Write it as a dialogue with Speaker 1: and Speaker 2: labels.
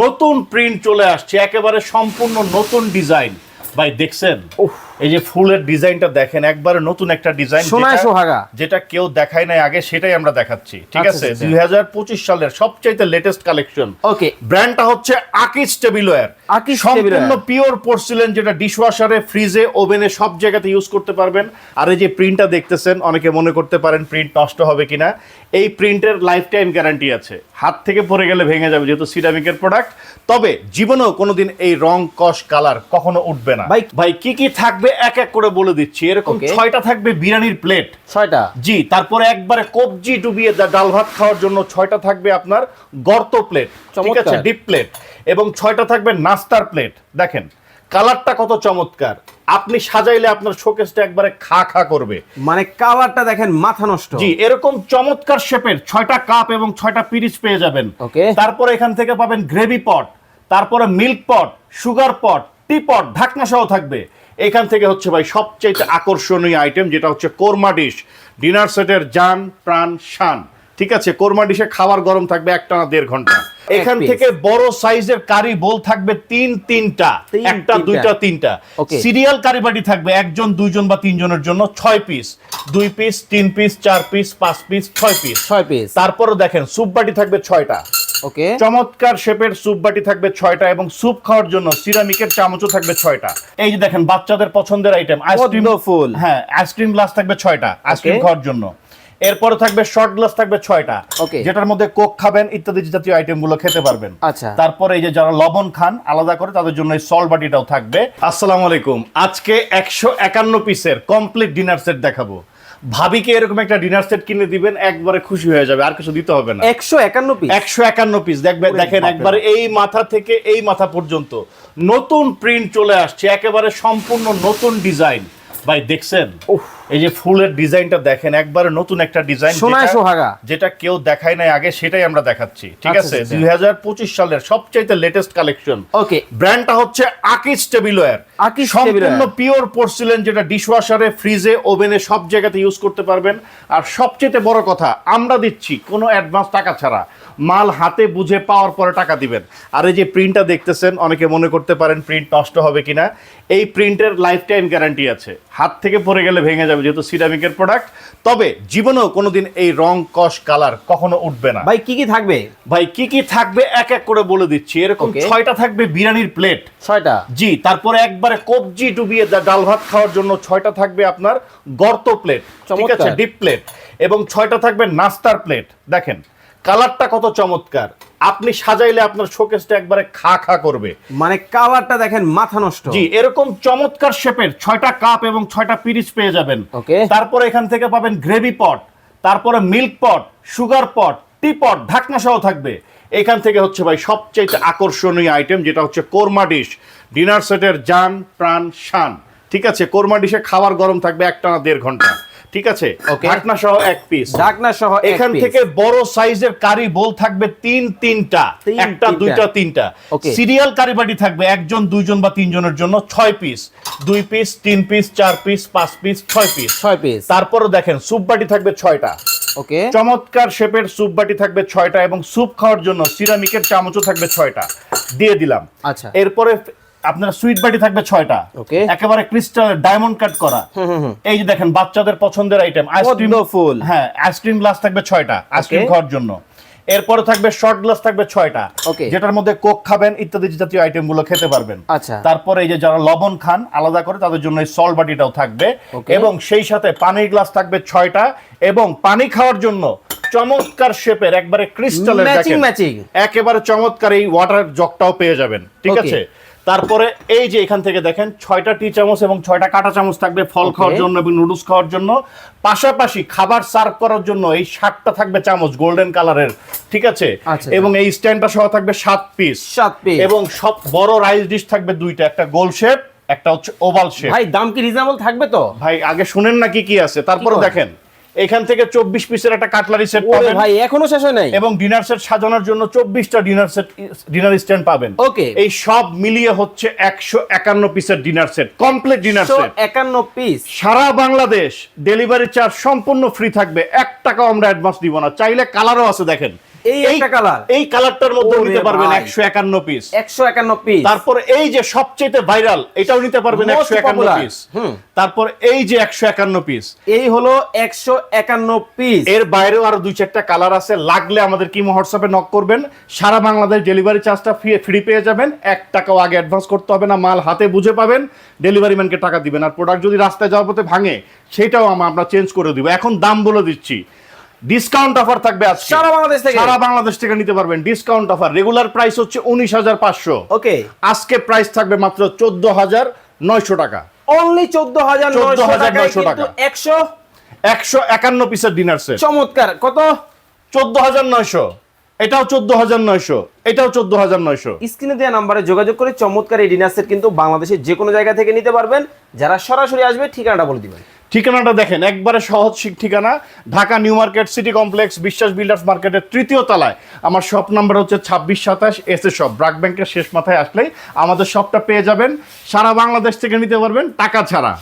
Speaker 1: নতুন প্রিন্ট চলে আসছে একেবারে সম্পূর্ণ নতুন ডিজাইন ভাই দেখছেন? এই যে ফুলের ডিজাইনটা দেখেন একবারে নতুন একটা ডিজাইন
Speaker 2: সোনায় সোহাগা।
Speaker 1: যেটা কেউ দেখায় নাই আগে সেটাই আমরা দেখাচ্ছি। ঠিক
Speaker 2: আচ্ছা,
Speaker 1: আছে?
Speaker 2: আচ্ছা।
Speaker 1: দুই হাজার পঁচিশ সালের সবচাইতে লেটেস্ট কালেকশন
Speaker 2: ওকে
Speaker 1: ব্র্যান্ডটা হচ্ছে আকিজ টেবিলওয়্যার
Speaker 2: আকিজ
Speaker 1: সম্পূর্ণ পিওর পোর্সিলেন যেটা ডিশওয়াশারে ফ্রিজে ওভেনে সব জায়গাতে ইউজ করতে পারবেন। আর এই যে প্রিন্টটা দেখতেছেন অনেকে মনে করতে পারেন প্রিন্ট নষ্ট হবে কিনা। এই প্রিন্টের লাইফ টাইম গ্যারান্টি আছে। হাত থেকে পড়ে গেলে ভেঙে যাবে যেহেতু সিরামিকের প্রোডাক্ট তবে জীবনেও কোনোদিন এই রং কস কালার কখনো উঠবে না।
Speaker 2: ভাই-
Speaker 1: ভাই কি কি থাকবে এক এক করে বলে দিচ্ছি। এরকম ছয়টা থাকবে বিরিয়ানির প্লেট
Speaker 2: ছয়টা?
Speaker 1: জি তারপরে একবারে কবজি ডুবিয়ে ডাল ভাত খাওয়ার জন্য ছয়টা থাকবে আপনার গর্ত প্লেট ঠিক আছে? ডিপ প্লেট এবং ছয়টা থাকবে নাস্তার প্লেট দেখেন কালারটা কত চমৎকার। আপনি সাজাইলে আপনার শোকেসটা একবারে খা খা করবে।
Speaker 2: মানে কালারটা দেখেন মাথা নষ্ট।
Speaker 1: জি এরকম চমৎকার শেপের ছয়টা কাপ এবং ছয়টা পিরিচ পেয়ে যাবেন. তারপরে এখান থেকে পাবেন গ্রেভি পট তারপরে মিল্ক পট সুগার পট টি পট ঢাকনা সহ থাকবে। এখান থেকে হচ্ছে ভাই সবচেয়ে আকর্ষণীয় আইটেম যেটা হচ্ছে কোরমা ডিশ ডিনার সেটের জান প্রাণ শান। ঠিক আছে? কোরমা ডিশে খাবার গরম থাকবে একটা না দেড় ঘণ্টা। এখান থেকে বড় সাইজের কারি বোল থাকবে তিন তিনটা। একটা দুইটা তিনটা। সিরিয়াল কারি বাটি থাকবে একজন দুইজন বা তিনজনের জন্য ছয় পিস দুই পিস তিন পিস চার পিস পাঁচ পিস ছয় পিস
Speaker 2: ছয় পিস
Speaker 1: তারপরে দেখেন স্যুপ বাটি থাকবে ছয়টা।
Speaker 2: ওকে
Speaker 1: চমৎকার শেপের স্যুপ বাটি থাকবে ছয়টা এবং স্যুপ খাওয়ার জন্য সিরামিকের চামচও থাকবে ছয়টা। এই যে দেখেন বাচ্চাদের পছন্দের আইটেম আইসক্রিম
Speaker 2: ফুল।
Speaker 1: হ্যাঁ আইসক্রিম গ্লাস থাকবে ছয়টা আইসক্রিম খাওয়ার জন্য। এরপরে থাকবে শর্ট গ্লাস থাকবে ছয়টা. যেটার মধ্যে কোক খাবেন ইত্যাদি জাতীয় আইটেমগুলো খেতে পারবেন।
Speaker 2: আচ্ছা।
Speaker 1: তারপরে এই যে যারা লবণ খান আলাদা করে তাদের জন্য এই সল বাটিটাও থাকবে। আসসালামু আলাইকুম। আজকে একশো একান্ন পিসের কমপ্লিট ডিনার সেট দেখাবো। ভাবিকে এরকম একটা ডিনার সেট কিনে দিবেন একবারে খুশি হয়ে যাবে আর কিছু দিতে হবে না।
Speaker 2: একশো একান্ন পিস
Speaker 1: একশো একান্ন পিস দেখবে দেখেন একবারে এই মাথা থেকে এই মাথা পর্যন্ত নতুন প্রিন্ট চলে আসছে একেবারে সম্পূর্ণ নতুন ডিজাইন ভাই দেখছেন? এই যে ফুলের ডিজাইনটা দেখেন একবারে নতুন একটা ডিজাইন
Speaker 2: সোনায় সোহাগা।
Speaker 1: যেটা কেউ দেখায় নাই আগে সেটাই আমরা দেখাচ্ছি ঠিক
Speaker 2: আচ্ছা,
Speaker 1: আছে?
Speaker 2: আচ্ছা।
Speaker 1: দুই হাজার পঁচিশ সালের সবচাইতে লেটেস্ট কালেকশন
Speaker 2: ওকে
Speaker 1: ব্র্যান্ডটা হচ্ছে আকিজ টেবিলওয়্যার
Speaker 2: আকিজ
Speaker 1: সম্পূর্ণ পিওর পোর্সিলেন যেটা ডিশওয়াশারে ফ্রিজে ওভেনে সব জায়গাতে ইউজ করতে পারবেন। আর সবচেয়ে বড় কথা আমরা দিচ্ছি কোনো অ্যাডভান্স টাকা ছাড়া। মাল হাতে বুঝে পাওয়ার পরে টাকা দিবেন। আর এই যে প্রিন্টটা দেখতেছেন অনেকে মনে করতে পারেন প্রিন্ট নষ্ট হবে কিনা। এই প্রিন্টের লাইফ টাইম গ্যারান্টি আছে। হাত থেকে পড়ে গেলে ভেঙে যাবে। যেহেতু সিরামিকের প্রোডাক্ট তবে জীবনেও কোনোদিন এই রং কস কালার কখনো উঠবে না।
Speaker 2: ভাই কি কি থাকবে?
Speaker 1: ভাই কি কি থাকবে এক এক করে বলে দিচ্ছি। এরকম ছয়টা থাকবে বিরিয়ানির প্লেট
Speaker 2: ছয়টা?
Speaker 1: জি তারপরে একবারে কবজি ডুবিয়ে দা- ডাল ভাত খাওয়ার জন্য ছয়টা থাকবে আপনার গর্ত প্লেট ঠিক আছে। ডিপ প্লেট এবং ছয়টা থাকবে নাস্তার প্লেট দেখেন কালারটা কত চমৎকার। আপনি সাজাইলে আপনার শোকেসটা একবারে খা খা করবে।
Speaker 2: মানে কালারটা দেখেন মাথা নষ্ট।
Speaker 1: জি এরকম চমৎকার শেপের ছয়টা কাপ এবং ছয়টা পিরিচ পেয়ে যাবেন।
Speaker 2: Okay.
Speaker 1: তারপরে এখান থেকে পাবেন গ্রেভি পট তারপরে মিল্ক পট সুগার পট টি পট ঢাকনা সহ থাকবে। এখান থেকে হচ্ছে ভাই সবচেয়ে আকর্ষণীয় আইটেম যেটা হচ্ছে কোরমা ডিশ। ডিনার সেটের জান প্রাণ শান। ঠিক আছে কোরমা ডিশে খাবার গরম থাকবে একটা না দেড় ঘণ্টা। ঠিক আছে? ঢাকনা সহ এক পিস
Speaker 2: ঢাকনা সহ
Speaker 1: এখান থেকে বড় সাইজের কারি বোল থাকবে তিন তিনটা। একটা দুইটা তিনটা. সিরিয়াল কারিবাটি থাকবে একজন দুইজন বা তিনজনের জন্য ছয় পিস দুই পিস তিন পিস চার পিস পাঁচ পিস ছয় পিস
Speaker 2: ছয় পিস
Speaker 1: তারপরে দেখেন স্যুপ বাটি থাকবে ছয়টা।
Speaker 2: ওকে
Speaker 1: চমৎকার শেপের স্যুপ বাটি থাকবে ছয়টা এবং স্যুপ খাওয়ার জন্য সিরামিকের চামচও থাকবে ছয়টা। দিয়ে দিলাম।
Speaker 2: আচ্ছা।
Speaker 1: এরপরে আপনার সুইট বাটি থাকবে ছয়টা। একেবারে ক্রিস্টাল ডায়মন্ড কাট করা। এই যে দেখেন বাচ্চাদের পছন্দের আইটেম আইসক্রিম
Speaker 2: ফুল।
Speaker 1: হ্যাঁ আইসক্রিম গ্লাস থাকবে ছয়টা আইসক্রিম খাওয়ার জন্য। এরপরে থাকবে শর্ট গ্লাস থাকবে ছয়টা। যেটার মধ্যে কোক খাবেন ইত্যাদি জাতীয় আইটেমগুলো খেতে পারবেন।
Speaker 2: আচ্ছা।
Speaker 1: তারপরে এই যে যারা লবণ খান আলাদা করে তাদের জন্য এই সল বাটিটাও থাকবে। এবং সেই সাথে পানির গ্লাস থাকবে ছয়টা এবং পানি খাওয়ার জন্য চমৎকার শেপের একবারে ক্রিস্টালের একেবারে চমৎকার এই ওয়াটার জগটাও পেয়ে যাবেন ঠিক আছে? তারপরে এই যে এখান থেকে দেখেন ছয়টা টি চামচ এবং ছয়টা কাঁটা চামচ থাকবে ফল খাওয়ার জন্য এবং নুডলস খাওয়ার জন্য। পাশাপাশি খাবার সার্ভ করার জন্য এই সাতটা থাকবে চামচ গোল্ডেন কালারের ঠিক আছে?
Speaker 2: আচ্ছা।
Speaker 1: এবং এই স্ট্যান্ডটা সহ থাকবে সাত পিস
Speaker 2: সাত পিস
Speaker 1: এবং সব বড় রাইস ডিশ থাকবে দুইটা একটা গোল শেপ একটা হচ্ছে ওভাল শেপ
Speaker 2: ভাই দাম কি রিজনেবল থাকবে তো?
Speaker 1: ভাই আগে শুনেন না কি কি আছে তারপরে দেখেন। এখান থেকে চব্বিশ পিসের একটা কাটলারি সেট পাবেন।
Speaker 2: ভাই এখনও শেষ হয় নাই?
Speaker 1: এবং ডিনার সেট সাজানোর জন্য চব্বিশটা ডিনার সেট ডিনার স্ট্যান্ড পাবেন।
Speaker 2: ওকে।
Speaker 1: এই সব মিলিয়ে হচ্ছে একশো একান্ন পিসের dinner set complete dinner set
Speaker 2: একান্ন পিস
Speaker 1: সারা বাংলাদেশ ডেলিভারি চার্জ সম্পূর্ণ ফ্রি থাকবে। এক টাকাও আমরা অ্যাডভান্স দিব না। চাইলে কালারও আছে দেখেন।
Speaker 2: এই একটা কালার
Speaker 1: এই কালারটার মধ্যে নিতে পারবেন
Speaker 2: ভাই।
Speaker 1: একশো একান্ন পিস
Speaker 2: একশো একান্ন পিস
Speaker 1: তারপর এই যে সবচেয়ে ভাইরাল এটাও নিতে পারবেন
Speaker 2: Most
Speaker 1: একশো একান্ন
Speaker 2: popular.
Speaker 1: পিস তারপর এই যে একশো একান্ন পিস
Speaker 2: এই হলো একশো একান্ন পিস
Speaker 1: এর বাইরেও আরও দুই চারটা কালার আছে। লাগলে আমাদের কিমো হোয়াটসঅ্যাপে নক করবেন। সারা বাংলাদেশ ডেলিভারি চার্জটা ফ্রি পেয়ে যাবেন। এক টাকাও আগে অ্যাডভান্স করতে হবে না মাল হাতে বুঝে পাবেন। ডেলিভারি ম্যানকে টাকা দিবেন। আর প্রোডাক্ট যদি রাস্তায় যাওয়ার পথে ভাঙে সেটাও আমরা চেঞ্জ করে দিব। এখন দাম বলে দিচ্ছি। ডিসকাউন্ট অফার থাকবে আজকে।
Speaker 2: সারা বাংলাদেশ থেকে?
Speaker 1: সারা বাংলাদেশ থেকে নিতে পারবেন ডিসকাউন্ট অফার রেগুলার প্রাইস হচ্ছে উনিশ হাজার পাঁচশো।
Speaker 2: ওকে
Speaker 1: আজকে প্রাইস থাকবে মাত্র চোদ্দ হাজার নয়শো টাকা।
Speaker 2: অনলি চোদ্দ হাজার নয়শো
Speaker 1: 14,900
Speaker 2: টাকায় কিন্তু
Speaker 1: টাকা।
Speaker 2: একশো?
Speaker 1: একশো একান্ন পিসের ডিনার সেট
Speaker 2: চমৎকার। কত?
Speaker 1: চোদ্দ হাজার নয়শো। এটাও চোদ্দ হাজার নয়শো। এটাও চোদ্দ হাজার নয়শো।
Speaker 2: স্ক্রিনে দেওয়া নাম্বারে যোগাযোগ করে চমৎকার এই ডিনার সেট কিন্তু বাংলাদেশের যে কোনো জায়গা থেকে নিতে পারবেন। যারা সরাসরি আসবে ঠিকানাটা বলে দিবেন।
Speaker 1: ঠিকানাটা দেখেন, একবারে সহজ ঠিকানা, Dhaka new market city complex, Biswas builders মার্কেটের তৃতীয় তলায়। আমার শপ নাম্বার হচ্ছে ছাব্বিশ সাতাশ এস এ শপ। ব্রাক ব্যাংকের শেষ মাথায় আসলেই আমাদের শপটা পেয়ে যাবেন, সারা বাংলাদেশ থেকে নিতে পারবেন টাকা ছাড়া।